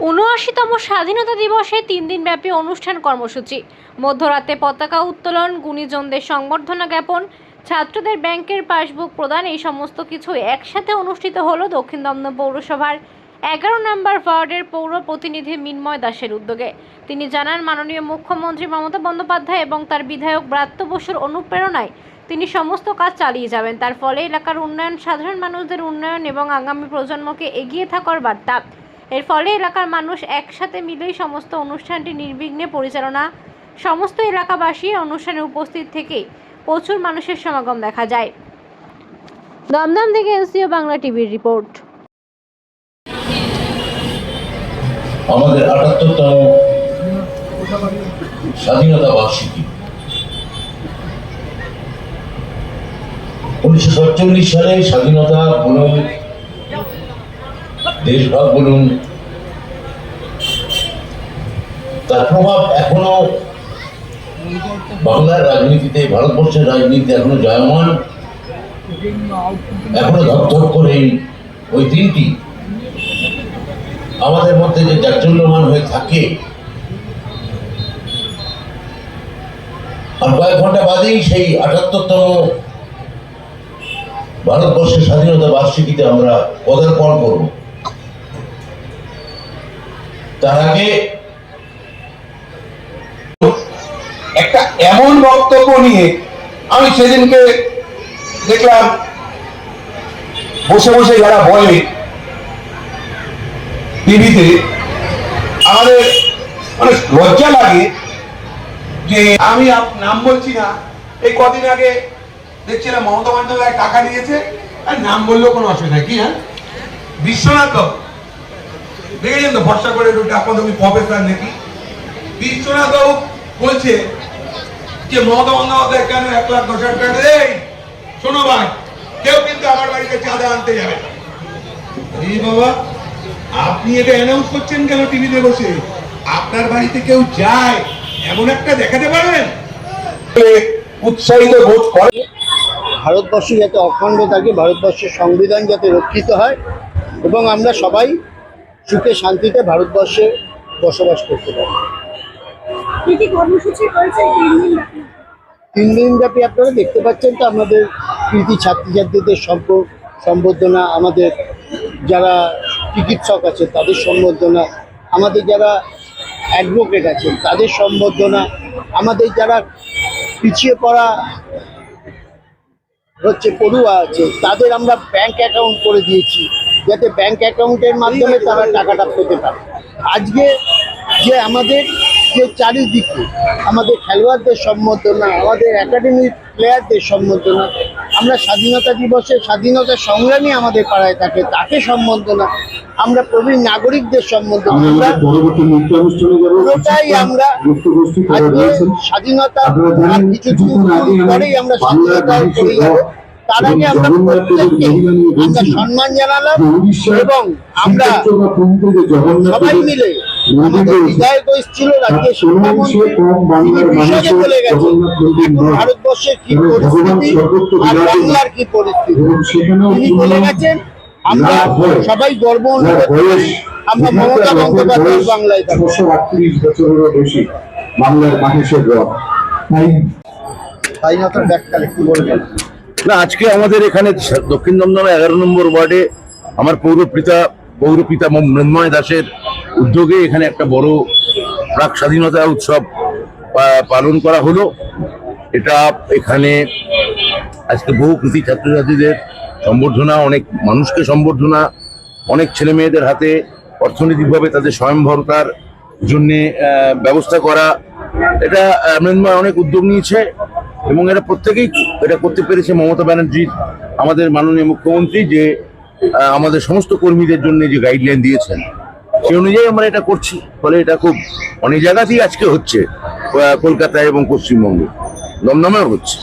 উনআশিতম স্বাধীনতা দিবসে তিন দিনব্যাপী অনুষ্ঠান কর্মসূচি। মধ্যরাতে পতাকা উত্তোলন, গুণীজনদের সংবর্ধনা জ্ঞাপন, ছাত্রদের ব্যাংকের পাসবুক প্রদান, এই সমস্ত কিছু একসাথে অনুষ্ঠিত হলো দক্ষিণ দমদম পৌরসভার এগারো নম্বর ওয়ার্ডের পৌর প্রতিনিধি মিন্ময় দাসের উদ্যোগে। তিনি জানান, মাননীয় মুখ্যমন্ত্রী মমতা বন্দ্যোপাধ্যায় এবং তার বিধায়ক ব্রাত্য বসুর অনুপ্রেরণায় তিনি সমস্ত কাজ চালিয়ে যাবেন। তার ফলে এলাকার উন্নয়ন, সাধারণ মানুষদের উন্নয়ন এবং আগামী প্রজন্মকে এগিয়ে থাকার বার্তা। এর ফলে এলাকার মানুষ একসাথে মিলেই সমস্ত অনুষ্ঠানটি নির্বিঘ্নে পরিচালনা, সমস্ত এলাকাবাসী অনুষ্ঠানে উপস্থিত থেকে প্রচুর মানুষের সমাগম দেখা যায়। দমদম থেকে এনসিও বাংলা টিভির রিপোর্ট। আমাদের আটাত্তরতম স্বাধীনতা বার্ষিকী। উনিশশো সাতচল্লিশ সালে স্বাধীনতা দেশভাগ বলুন। তার প্রভাব এখনও বাংলার রাজনীতিতে, ভারতবর্ষের রাজনীতি এখনও জয়মান। এখনও ধপধপ করে ওই দিনটি আমাদের মধ্যে যে জাজ্জল্যমান হয়ে থাকে। আর কয়েক ঘণ্টা বাদেই সেই আটাত্তরতম ভারতবর্ষের স্বাধীনতা বার্ষিকীতে আমরা পদার্পণ করব। আগে একটা এমন বক্তব্য নিয়ে আমি সেদিনকে দেখলাম, বসে বসে যারা বলে টিভিতে, আমাদের মানে লজ্জা লাগে যে আমি নাম বলছি না। এই কদিন আগে দেখছিলাম মমতা বন্দ্যোপাধ্যায় টাকা দিয়েছে, আর নাম বললেও কোনো অসুবিধা কি হ্যাঁ? বিশ্বনাথ দেখেছেন তো ভরসা করে একটু ডাকো তুমি প্রফেসর নাকি? বিশ্বনাথ বাবু বলছে যে মমতা বন্দ্যোপাধ্যায় কেন এক লাখ দশ হাজার টাকা দেয়? শোনো ভাই কেউ কিন্তু আমার বাড়িতে চাঁদা আনতে যাবে না। এই বাবা আপনি এটা অ্যানাউন্স করছেন কেন টিভিতে বসে? আপনার বাড়িতে কেউ যায় এমন একটা দেখাতে পারবেন? উৎসাহিত বোধ করে। ভারতবর্ষ যাতে অখণ্ড থাকে ভারতবর্ষের সংবিধান যাতে রক্ষিত হয় এবং আমরা সবাই সুখে শান্তিতে ভারতবর্ষে বসবাস করতে পারি তিন দিন ব্যাপী? আপনারা দেখতে পাচ্ছেন তো আমাদের কৃতি ছাত্রছাত্রীদের সম্প সম্বর্ধনা আমাদের যারা চিকিৎসক আছে তাদের সম্বর্ধনা আমাদের যারা অ্যাডভোকেট আছেন তাদের সম্বর্ধনা আমাদের যারা পিছিয়ে পড়া হচ্ছে পড়ুয়া আছে তাদের আমরা ব্যাংক অ্যাকাউন্ট করে দিয়েছি যাতে ব্যাংক অ্যাকাউন্টের মাধ্যমে তারা টাকাটা পেতে পারে। আজকে যে আমাদের যে চারিদিকে আমাদের খেলোয়াড়দের সম্বর্ধনা আমাদের একাডেমিক প্লেয়ারদের সম্বর্ধনা আমরা স্বাধীনতা দিবসে স্বাধীনতা সংগ্রামী আমাদের পাড়ায় থাকে তাকে সম্বর্ধনা আমরা প্রবীণ নাগরিকদের সম্বর্ধনা আমরা পুরোটাই স্বাধীনতা পরেই আমরা স্বাধীনতা তার আগে আমরা প্রত্যেককে সম্মান জানালাম এবং আমরা সবাই মিলে আমাদের বিধায়ক এসেছিল রাজ্যের শিক্ষামন্ত্রী তিনি বিশদে মানুষের বলে গেছেন। জগন্নাথ মন্দির এখন নয়। ভারতবর্ষের কি পরিস্থিতি আর বাংলার কি পরিস্থিতি? তিনি পূর্ণ গেছেন। আমরা সবাই গর্ব যার অনুভব করি আমরা এখানকার মমতা বন্দ্যোপাধ্যায় বাংলায় থাকি। ছশো আটত্রিশ বছরেরও বেশি। বাংলার মানুষের রব তাই স্বাধীনতার ব্যাখ্যা একটু বলবেন না, আজকে আমাদের এখানে দক্ষিণ দমদম এগারো নম্বর ওয়ার্ডে আমার পৌরপিতা পৌরপিতা মৃন্ময় দাসের উদ্যোগে এখানে একটা বড় প্রাক স্বাধীনতা উৎসব পালন করা হলো। এটা এখানে আজকে বহু কৃতি ছাত্রছাত্রীদের সম্বর্ধনা, অনেক মানুষকে সম্বর্ধনা, অনেক ছেলে মেয়েদের হাতে অর্থনৈতিকভাবে তাদের স্বয়ংভরতার জন্যে ব্যবস্থা করা। এটা মৃন্ময় অনেক উদ্যোগ নিয়েছে এবং এটা প্রত্যেকেই এটা করতে পেরেছে মমতা ব্যানার্জির আমাদের মাননীয় মুখ্যমন্ত্রী যে আমাদের সমস্ত কর্মীদের জন্য যে গাইডলাইন দিয়েছেন, সেই অনুযায়ী আমরা এটা করছি। ফলে এটা খুব অনেক জায়গাতেই আজকে হচ্ছে কলকাতায় এবং পশ্চিমবঙ্গে। দমদমেও হচ্ছে।